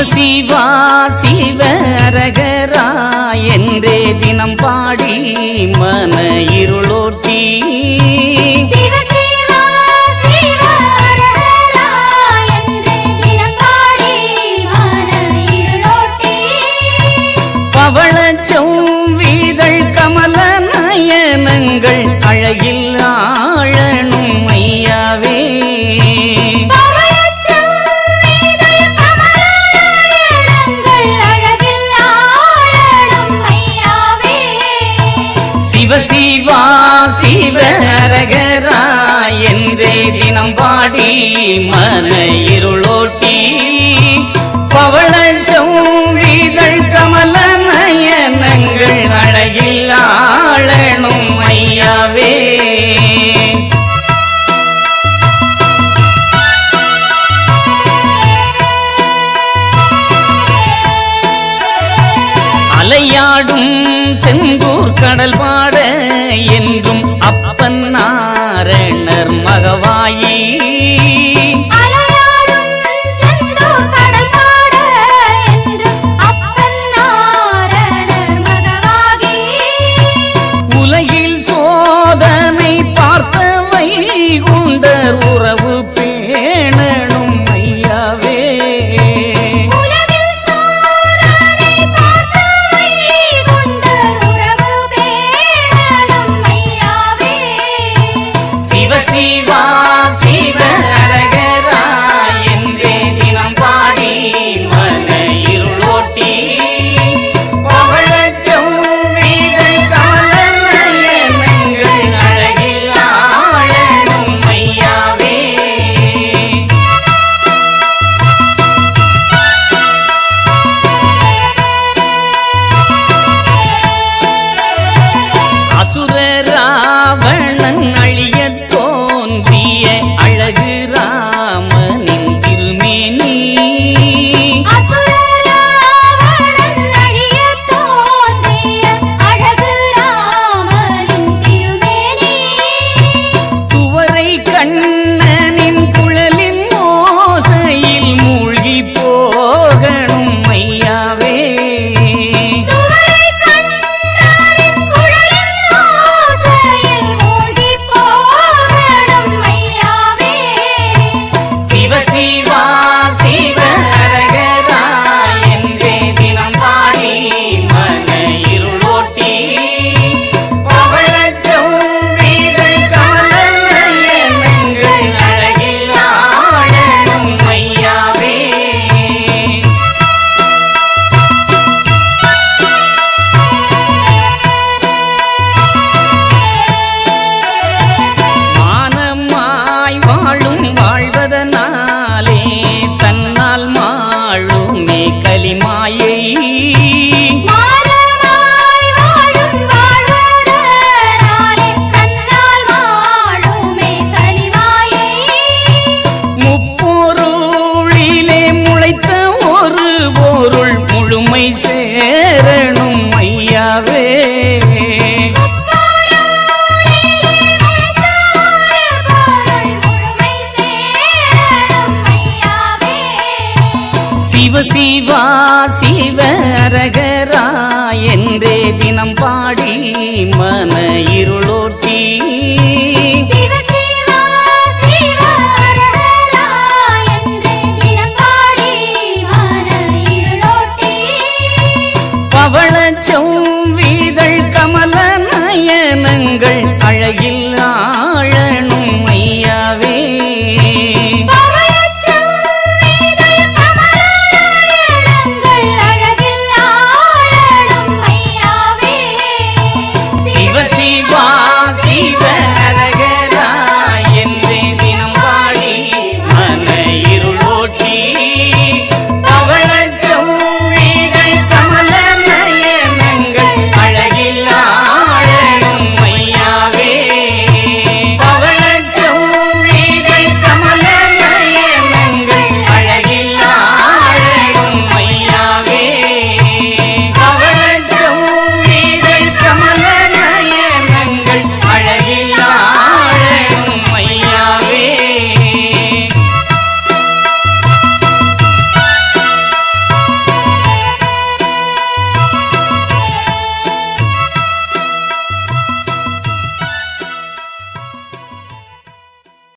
சிவ சிவா சிவ அரகரா என்றே தினம் பாடி மன இருளோர் சிவா சிவரகரா என்றே தினம் பாடி மன பாடும் செங்கூர் கடல் பாட என்றும் சிவ சிவா சிவரகரா என்றே தினம் பாடி மனையில்